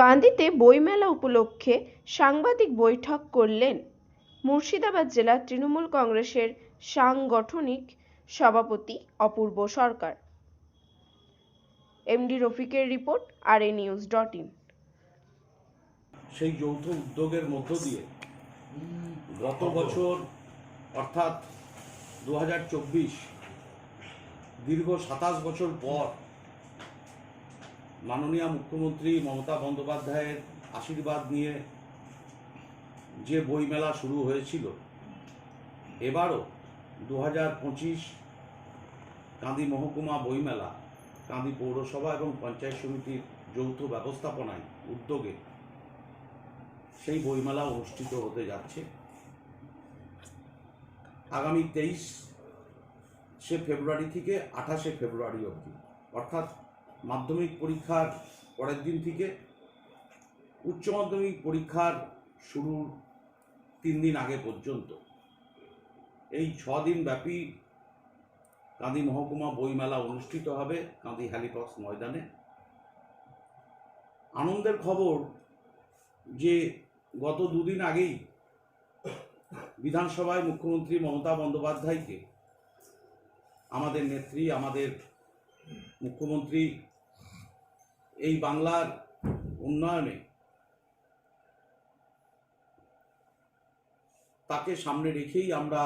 কান্দিতে বইমেলা উপলক্ষে সাংবাদিক বৈঠক করলেন মুর্শিদাবাদ জেলা তৃণমূল কংগ্রেসের সাংগঠনিক সভাপতি Apurba Sarkar. MD রফিকের report R A news dot in. সেই যৌথ উদ্যোগের মধ্য দিয়ে গত বছর, অর্থাৎ দু দীর্ঘ সাতাশ বছর পর মাননীয় মুখ্যমন্ত্রী মমতা বন্দ্যোপাধ্যায়ের আশীর্বাদ নিয়ে যে বইমেলা শুরু হয়েছিল, এবারও দু হাজার পঁচিশ কাঁদি মহকুমা বইমেলা, কাঁদি পৌরসভা এবং পঞ্চায়েত সমিতির যৌথ ব্যবস্থাপনায় উদ্যোগে সেই বইমেলা অনুষ্ঠিত হতে যাচ্ছে। আগামী তেইশ ফেব্রুয়ারি থেকে আঠাশে ফেব্রুয়ারি অবধি, অর্থাৎ মাধ্যমিক পরীক্ষার পরের দিন থেকে উচ্চ মাধ্যমিক পরীক্ষার শুরুর তিন দিন আগে পর্যন্ত। এই ছ দিন ব্যাপী কাঁদি মহকুমা বইমেলা অনুষ্ঠিত হবে কাঁদি হ্যালিপক্স ময়দানে। আনন্দের খবর যে গত দুদিন আগেই বিধানসভায় মুখ্যমন্ত্রী মমতা বন্দ্যোপাধ্যায়কে আমাদের নেত্রী, আমাদের মুখ্যমন্ত্রী এই বাংলার উন্নয়নে তাকে সামনে রেখেই আমরা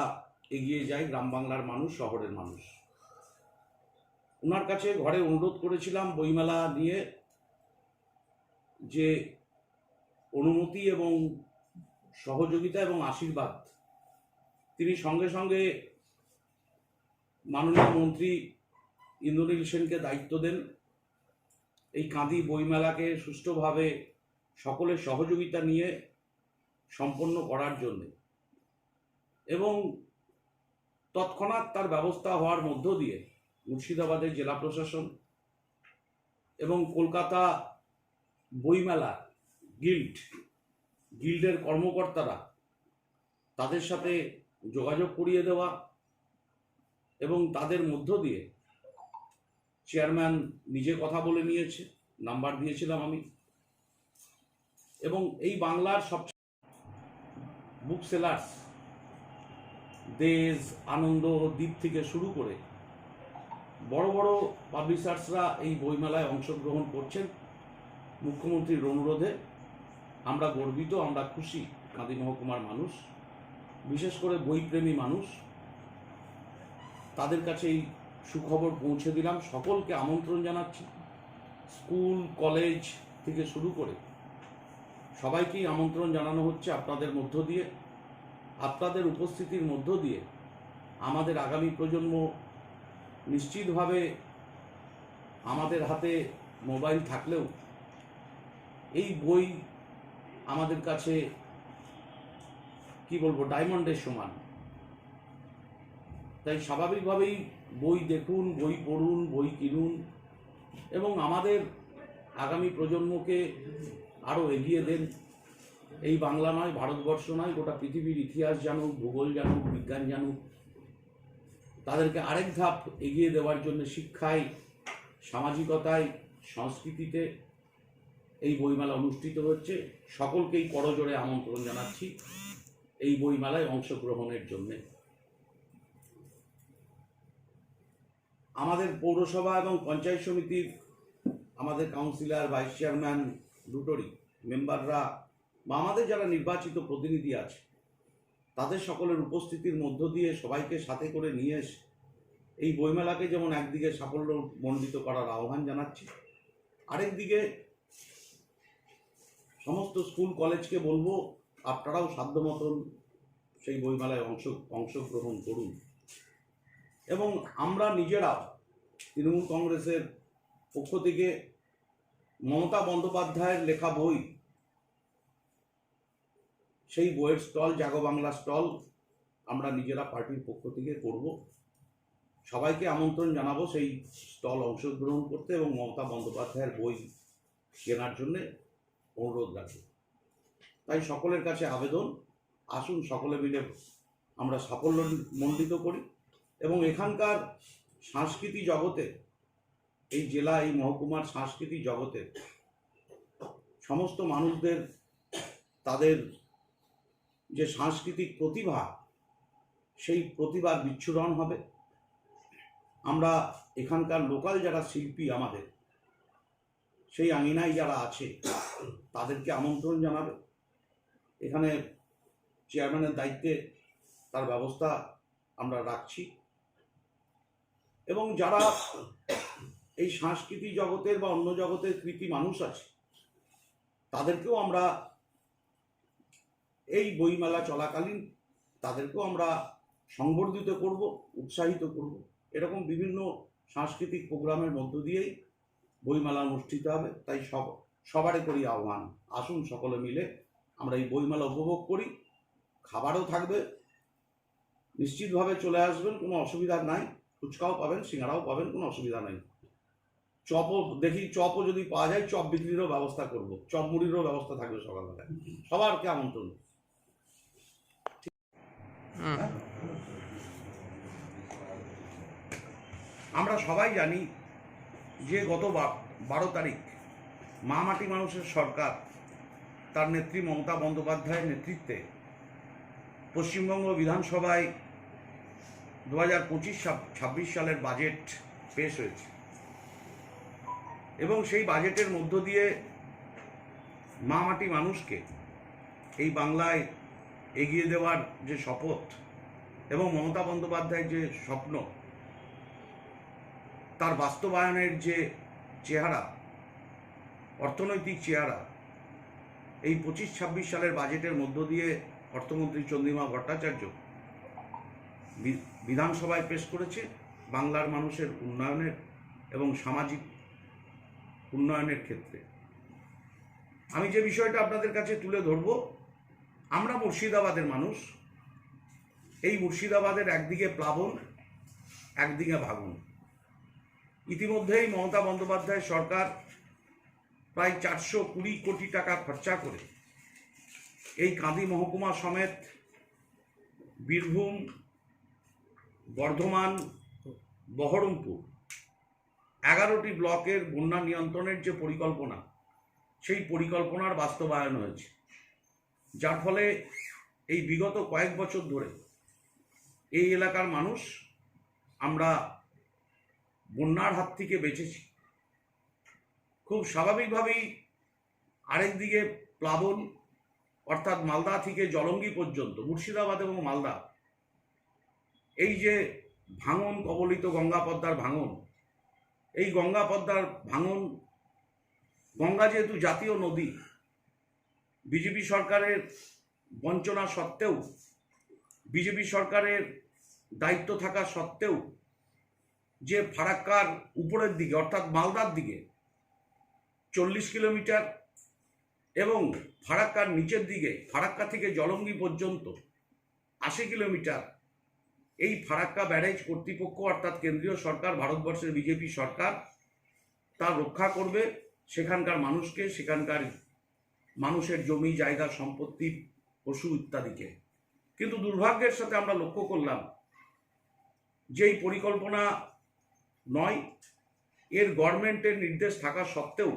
এগিয়ে যাই গ্রাম বাংলার মানুষ, শহরের মানুষ। ওনার কাছে ঘরে অনুরোধ করেছিলাম বইমেলা নিয়ে যে অনুমতি এবং সহযোগিতা এবং আশীর্বাদ। তিনি সঙ্গে সঙ্গে মাননীয় মন্ত্রী ইন্দ্রনীল সেনকে দায়িত্ব দেন। এই কাঁদি বইমেলাকে সুষ্ঠুভাবে সকলের সহযোগিতা নিয়ে সম্পন্ন করার জন্যে। এবং তৎক্ষণাৎ তার ব্যবস্থা হওয়ার মধ্য দিয়ে মুর্শিদাবাদের জেলা প্রশাসন এবং কলকাতা বইমেলা গিল্ড, গিল্ডের কর্মকর্তারা তাদের সাথে যোগাযোগ করিয়ে দেওয়া এবং তাদের মধ্য দিয়ে চেয়ারম্যান নিজে কথা বলে নিয়েছে, নাম্বার দিয়েছিলাম আমি। এবং এই বাংলার সবচেয়ে বুক সেলার্স দেশ, আনন্দ, দ্বীপ থেকে শুরু করে বড় বড় পাবলিশার্সরা এই বইমেলায় অংশগ্রহণ করছেন। মুখ্যমন্ত্রীর অনুরোধে আমরা গর্বিত, আমরা খুশি, কাঁদি মহকুমার মানুষ, বিশেষ করে বইপ্রেমী মানুষ। তাদের কাছে এই সুখবর পৌঁছে দিলাম। সকলকে আমন্ত্রণ জানাচ্ছি। স্কুল, কলেজ থেকে শুরু করে সবাইকেই আমন্ত্রণ জানানো হচ্ছে আপনাদের মধ্য দিয়ে, আপনাদের উপস্থিতির মধ্য দিয়ে। আমাদের আগামী প্রজন্ম নিশ্চিতভাবে আমাদের হাতে মোবাইল থাকলেও এই বই আমাদের কাছে, কি বলব, ডায়মন্ডের সমান। তাই স্বাভাবিকভাবেই বই দেখুন, বই পড়ুন, বই কিনুন এবং আমাদের আগামী প্রজন্মকে আরও এগিয়ে দেন। এই বাংলা নয়, ভারতবর্ষ নয়, গোটা পৃথিবীর ইতিহাস জানুক, ভূগোল জানুক, বিজ্ঞান জানুক। তাদেরকে আরেক ধাপ এগিয়ে দেওয়ার জন্য শিক্ষায়, সামাজিকতায়, সংস্কৃতিতে এই বইমেলা অনুষ্ঠিত হচ্ছে। সকলকেই করজোড়ে আমন্ত্রণ জানাচ্ছি। এই বইমেলায় অংশগ্রহণের জন্যে। আমাদের পৌরসভা এবং পঞ্চায়েত সমিতির আমাদের কাউন্সিলর, ভাইস চেয়ারম্যান দুটোরই মেম্বাররা বা আমাদের যারা নির্বাচিত প্রতিনিধি আছে, তাদের সকলের উপস্থিতির মধ্য দিয়ে সবাইকে সাথে করে নিয়ে এসে এই বইমেলাকে যেমন একদিকে সাফল্য মণ্ডিত করার আহ্বান জানাচ্ছি, আরেকদিকে সমস্ত স্কুল, কলেজকে বলব আপনারাও সাধ্য মতন সেই বইমেলায় অংশ অংশগ্রহণ করুন। এবং আমরা নিজেরাও তৃণমূল কংগ্রেসের পক্ষ থেকে মমতা বন্দ্যোপাধ্যায়ের লেখা বই, সেই বইয়ের স্টল, জাগো বাংলা স্টল, আমরা নিজেরা পার্টির পক্ষ থেকে করব। সবাইকে আমন্ত্রণ জানাব সেই স্টল অংশগ্রহণ করতে এবং মমতা বন্দ্যোপাধ্যায়ের বই কেনার জন্যে অনুরোধ রাখি। তাই সকলের কাছে আবেদন। আসুন, সকলে মিলে আমরা সাফল্য মণ্ডিত করি। এবং এখানকার সংস্কৃতি জগতে, এই জেলা, এই মহকুমার সাংস্কৃতিক জগতে সমস্ত মানুষদের তাদের যে সাংস্কৃতিক প্রতিভা, সেই প্রতিভার বিচ্ছুরণ হবে। আমরা এখানকার লোকাল যারা শিল্পী আমাদের, সেই আঙিনায় যারা আছে, তাদেরকে আমন্ত্রণ জানাবে। এখানে চেয়ারম্যানের দায়িত্বে তার ব্যবস্থা আমরা রাখছি। এবং যারা এই সাংস্কৃতিক জগতের বা অন্য জগতের কৃতি মানুষ আছে, তাদেরকেও আমরা এই বইমেলা চলাকালীন তাদেরকেও আমরা সংবর্ধিত করব, উৎসাহিত করব। এরকম বিভিন্ন সাংস্কৃতিক প্রোগ্রামের মধ্য দিয়েই বইমেলা অনুষ্ঠিত হবে। তাই সব সবারই করি আহ্বান। আসুন সকলে মিলে আমরা এই বইমেলা উপভোগ করি। খাবারও থাকবে। নিশ্চিতভাবে চলে আসবেন, কোনো অসুবিধা নাই। ফুচকাও পাবেন সিঙ্গারাও পাবেন কোনো অসুবিধা নাই। চপও দেখি চপও যদি পাওয়া যায় চপ বিক্রিরও ব্যবস্থা করব। চপ মুড়িরও ব্যবস্থা থাকবে সকালবেলায়। সবারকে আমন্ত্রণ? আমরা সবাই জানি যে গত বারো তারিখ মা মাটি মানুষের সরকার তার নেত্রী মমতা বন্দ্যোপাধ্যায়ের নেতৃত্বে পশ্চিমবঙ্গ বিধানসভায় দু হাজার পঁচিশ ছাব্বিশ সালের বাজেট পেশ হয়েছে। এবং সেই বাজেটের মধ্য দিয়ে মা মাটি মানুষকে এই বাংলায় এগিয়ে দেওয়ার যে শপথ এবং মমতা বন্দ্যোপাধ্যায়ের যে স্বপ্ন, তার বাস্তবায়নের যে চেহারা, অর্থনৈতিক চেহারা, এই পঁচিশ ছাব্বিশ সালের বাজেটের মধ্য দিয়ে অর্থমন্ত্রী চন্দ্রিমা ভট্টাচার্য বিধানসভায় পেশ করেছে বাংলার মানুষের উন্নয়নের এবং সামাজিক উন্নয়নের ক্ষেত্রে। আমি যে বিষয়টা আপনাদের কাছে তুলে ধরব, আমরা মুর্শিদাবাদের মানুষ। এই মুর্শিদাবাদের একদিকে প্লাবন, একদিকে ভাগুন। ইতিমধ্যেই মমতা বন্দ্যোপাধ্যায় সরকার প্রায় চারশো কুড়ি কোটি টাকা খরচা করে এই কাঁদি মহকুমা সমেত বীরভূম বর্ধমান, বহরমপুর, এগারোটি ব্লকের বন্যা নিয়ন্ত্রণের যে পরিকল্পনা, সেই পরিকল্পনার বাস্তবায়ন হয়েছে। যার ফলে এই বিগত কয়েক বছর ধরে এই এলাকার মানুষ আমরা বন্যার হাত থেকে বেঁচেছি। খুব স্বাভাবিকভাবেই আরেকদিকে প্লাবন, অর্থাৎ মালদা থেকে জলঙ্গি পর্যন্ত, মুর্শিদাবাদ এবং মালদা এই যে ভাঙন, কবলিত গঙ্গা পদ্মার ভাঙন, এই গঙ্গা পদ্মার ভাঙন, গঙ্গা যেহেতু জাতীয় নদী, বিজেপি সরকারের বঞ্চনা সত্ত্বেও, বিজেপি সরকারের দায়িত্ব থাকা সত্ত্বেও, যে ফারাক্কার উপরের দিকে, অর্থাৎ মালদার দিকে, চল্লিশ কিলোমিটার এবং ফারাক্কার নিচের দিকে, ফারাক্কা থেকে জলঙ্গি পর্যন্ত আশি কিলোমিটার এই ফারাক্কা ব্যারেজ কর্তৃপক্ষ, অর্থাৎ কেন্দ্রীয় সরকার, ভারতবর্ষের বিজেপি সরকার, তা রক্ষা করবে। সেখানকার মানুষকে, সেখানকার মানুষের জমি, জায়গা, সম্পত্তি, পশু ইত্যাদিকে। কিন্তু দুর্ভাগ্যের সাথে আমরা লক্ষ্য করলাম যে এই পরিকল্পনা নয়, এর গভর্নমেন্টের নির্দেশ থাকা সত্ত্বেও,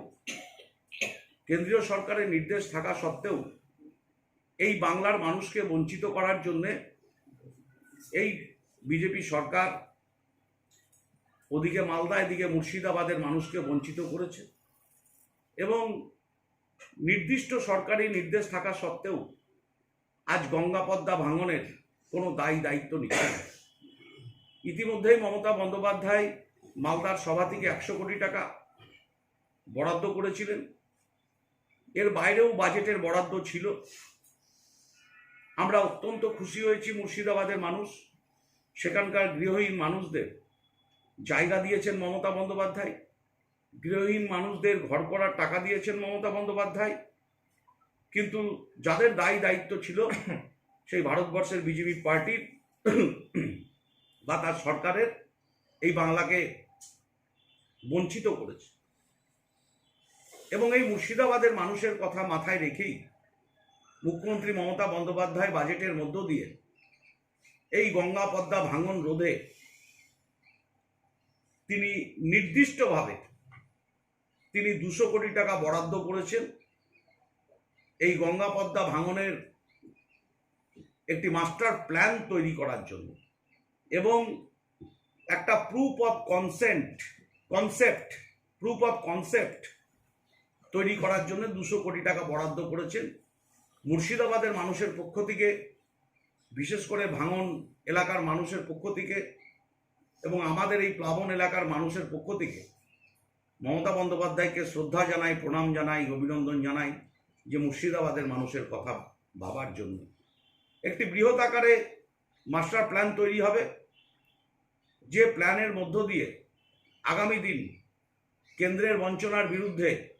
কেন্দ্রীয় সরকারের নির্দেশ থাকা সত্ত্বেও, এই বাংলার মানুষকে বঞ্চিত করার জন্যে এই বিজেপি সরকার ওদিকে মালদা, এদিকে মুর্শিদাবাদের মানুষকে বঞ্চিত করেছে এবং নির্দিষ্ট সরকারি নির্দেশ থাকা সত্ত্বেও আজ গঙ্গা পদ্মা ভাঙনের কোনো দায়ী দায়িত্ব নিচ্ছে ইতিমধ্যেই মমতা বন্দ্যোপাধ্যায় মালদার সভা থেকে একশো কোটি টাকা বরাদ্দ করেছিলেন। এর বাইরেও বাজেটের বরাদ্দ ছিল। আমরা অত্যন্ত খুশি হয়েছি মুর্শিদাবাদের মানুষ। সেখানকার গৃহহীন মানুষদের জায়গা দিয়েছেন মমতা বন্দ্যোপাধ্যায়। গৃহহীন মানুষদের ঘর করার টাকা দিয়েছেন মমতা বন্দ্যোপাধ্যায়। কিন্তু যাদের দায়ী দায়িত্ব ছিল, সেই ভারতবর্ষের বিজেপি পার্টির বা তার সরকারের এই বাংলাকে বঞ্চিত করেছে। এবং এই মুর্শিদাবাদের মানুষের কথা মাথায় রেখেই মুখ্যমন্ত্রী মমতা বন্দ্যোপাধ্যায় বাজেটের মধ্য দিয়ে এই গঙ্গা পদ্মা ভাঙন রোধে তিনি নির্দিষ্টভাবে তিনি দুশো কোটি টাকা বরাদ্দ করেছেন। এই গঙ্গা পদ্মা ভাঙনের একটি মাস্টার প্ল্যান তৈরি করার জন্য এবং একটা proof of consent concept proof of concept তৈরি করার জন্য দুশো কোটি টাকা বরাদ্দ করেছেন। মুর্শিদাবাদের মানুষের পক্ষ থেকে বিশেষ করে ভাঙন এলাকার মানুষের পক্ষ থেকে এবং আমাদের এই প্লাবন এলাকার মানুষের পক্ষ থেকে মমতা বন্দ্যোপাধ্যায়কে শ্রদ্ধা জানাই, প্রণাম জানাই, অভিনন্দন জানাই যে মুর্শিদাবাদের মানুষের কথা ভাবার জন্য। একটি বৃহৎ আকারে মাস্টার প্ল্যান তৈরি হবে। যে প্ল্যানের মধ্য দিয়ে আগামী দিন কেন্দ্রের বঞ্চনার বিরুদ্ধে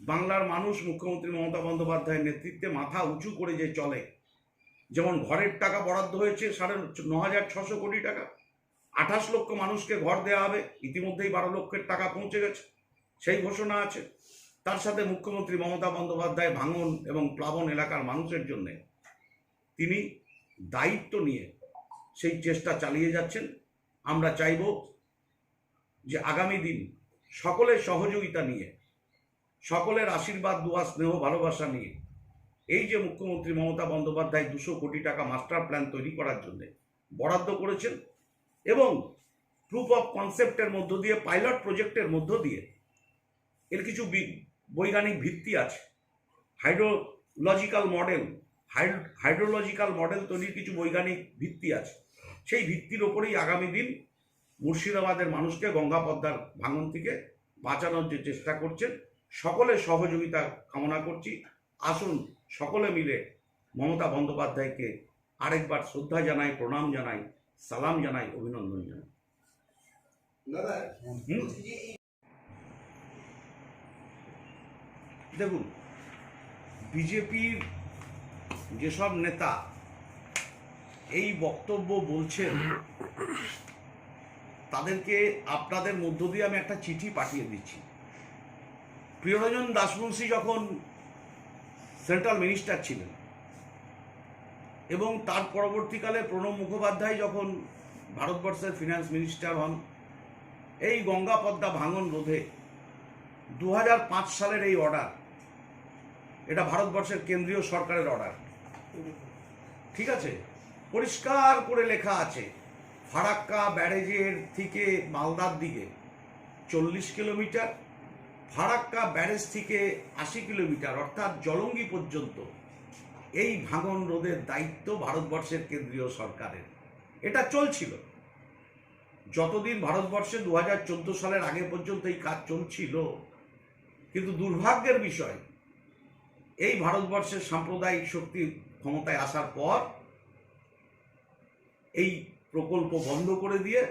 বাংলার মানুষ মুখ্যমন্ত্রী মমতা বন্দ্যোপাধ্যায়ের নেতৃত্বে মাথা উঁচু করে যে চলে যেমন ঘরের টাকা বরাদ্দ হয়েছে সাড়ে ন হাজার ছশো কোটি টাকা, আঠাশ লক্ষ মানুষকে ঘর দেওয়া হবে, ইতিমধ্যেই বারো লক্ষের টাকা পৌঁছে গেছে, সেই ঘোষণা আছে। তার সাথে মুখ্যমন্ত্রী মমতা বন্দ্যোপাধ্যায় ভাঙন এবং প্লাবন এলাকার মানুষের জন্য তিনি দায়িত্ব নিয়ে সেই চেষ্টা চালিয়ে যাচ্ছেন। আমরা চাইব যে আগামী দিন সকলের সহযোগিতা নিয়ে, সকলের আশীর্বাদ, দোয়া, স্নেহ, ভালোবাসা নিয়ে এই যে মুখ্যমন্ত্রী মমতা বন্দ্যোপাধ্যায় দুশো কোটি টাকা মাস্টার প্ল্যান তৈরি করার জন্য বরাদ্দ করেছেন এবং প্রুফ অফ কনসেপ্টের মধ্য দিয়ে পাইলট প্রজেক্টের মধ্য দিয়ে এর কিছু বৈজ্ঞানিক ভিত্তি আছে। হাইড্রোলজিক্যাল মডেল হাইড্রোলজিক্যাল মডেল তৈরির কিছু বৈজ্ঞানিক ভিত্তি আছে। সেই ভিত্তির ওপরেই আগামী দিন মুর্শিদাবাদের মানুষকে গঙ্গা পদ্মার ভাঙন থেকে বাঁচানোর যে চেষ্টা করছেন, সকলের সহযোগিতা কামনা করছি। আসুন সকলে মিলে মমতা বন্দ্যোপাধ্যায়কে আরেকবার শ্রদ্ধা জানাই প্রণাম জানাই সালাম জানাই অভিনন্দন জানাই। দেখুন বিজেপির যেসব নেতা এই বক্তব্য বলছেন তাদেরকে আপনাদের মধ্য দিয়ে আমি একটা চিঠি পাঠিয়ে দিচ্ছি। প্রিয়রঞ্জন দাসমুন্সি যখন সেন্ট্রাল মিনিস্টার ছিলেন। এবং তার পরবর্তীকালে প্রণব মুখোপাধ্যায় যখন ভারতবর্ষের ফিনান্স মিনিস্টার হন, এই গঙ্গা পদ্মা ভাঙন রোধে দু হাজার পাঁচ সালের এই অর্ডার এটা ভারতবর্ষের কেন্দ্রীয় সরকারের অর্ডার ঠিক আছে? পরিষ্কার করে লেখা আছে, ফারাক্কা ব্যারেজের থেকে মালদার দিকে চল্লিশ কিলোমিটার ফারাক্কা ব্যারেজ থেকে আশি কিলোমিটার, অর্থাৎ জলঙ্গি পর্যন্ত, এই ভাঙন রোধের দায়িত্ব ভারতবর্ষের কেন্দ্রীয় সরকারের। এটা চলছিল। যতদিন ভারতবর্ষে দু হাজার চোদ্দ সালের আগে পর্যন্ত এই কাজ চলছিল, কিন্তু দুর্ভাগ্যের বিষয়, এই ভারতবর্ষের সাম্প্রদায়িক শক্তি ক্ষমতায় আসার পর, এই প্রকল্প বন্ধ করে দিয়ে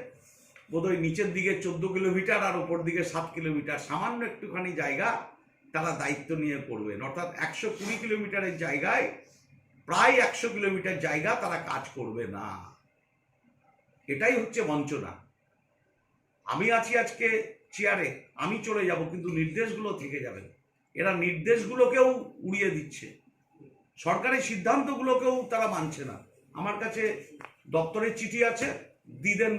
বোধহয় নিচের দিকে চোদ্দ কিলোমিটার আর ওপর দিকে সাত কিলোমিটার। সামান্য একটুখানি জায়গা তারা দায়িত্ব নিয়ে করবেন। অর্থাৎ একশো কুড়ি কিলোমিটারের জায়গায় প্রায় একশো কিলোমিটার জায়গা তারা কাজ করবে না। এটাই হচ্ছে বঞ্চনা। আমি আছি আজকে চেয়ারে, আমি চলে যাব, কিন্তু নির্দেশগুলো থেকে যাবে এরা নির্দেশগুলোকেও উড়িয়ে দিচ্ছে। সরকারি সিদ্ধান্তগুলোকেও তারা মানছে না। আমার কাছে দপ্তরের চিঠি আছে দিদেন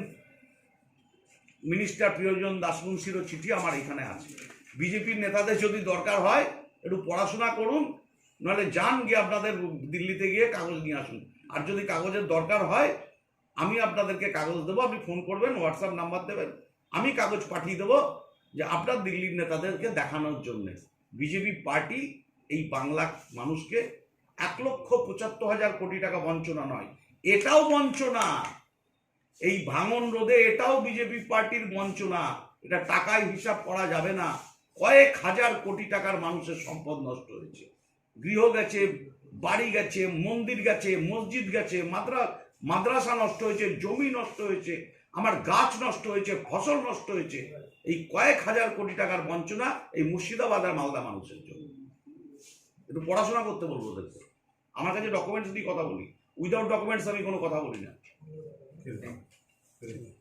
মিনিস্টার প্রিয়জন দাসমুন্সিরও চিঠি আমার এখানে আছে। বিজেপির নেতাদের যদি দরকার হয়, একটু পড়াশোনা করুন, নাহলে যান গিয়ে আপনাদের দিল্লিতে গিয়ে কাগজ নিয়ে আসুন। আর যদি কাগজের দরকার হয়, আমি আপনাদেরকে কাগজ দেবো, আপনি ফোন করবেন, হোয়াটসঅ্যাপ নাম্বার দেবেন, আমি কাগজ পাঠিয়ে দেবো যে আপনার দিল্লির নেতাদেরকে দেখানোর জন্যে। বিজেপি পার্টি এই বাংলা মানুষকে এক লক্ষ পঁচাত্তর হাজার কোটি টাকা বঞ্চনা নয়, এটাও বঞ্চনা। এই ভাঙন রোধে এটাও বিজেপি পার্টির বঞ্চনা। এটা টাকায় হিসাব করা যাবে না। কয়েক হাজার কোটি টাকার মানুষের সম্পদ নষ্ট হয়েছে। গৃহ গেছে, বাড়ি গেছে, মন্দির গেছে, মসজিদ গেছে, মাদ্রাস মাদ্রাসা নষ্ট হয়েছে, জমি নষ্ট হয়েছে, আমার গাছ নষ্ট হয়েছে, ফসল নষ্ট হয়েছে। এই কয়েক হাজার কোটি টাকার বঞ্চনা এই মুর্শিদাবাদ আর মালদা মানুষের জন্য। একটু পড়াশোনা করতে বলব ওদেরকে আমার কাছে ডকুমেন্টস দিয়ে কথা বলি। উইদাউট ডকুমেন্টস আমি কোনো কথা বলি না। Sí.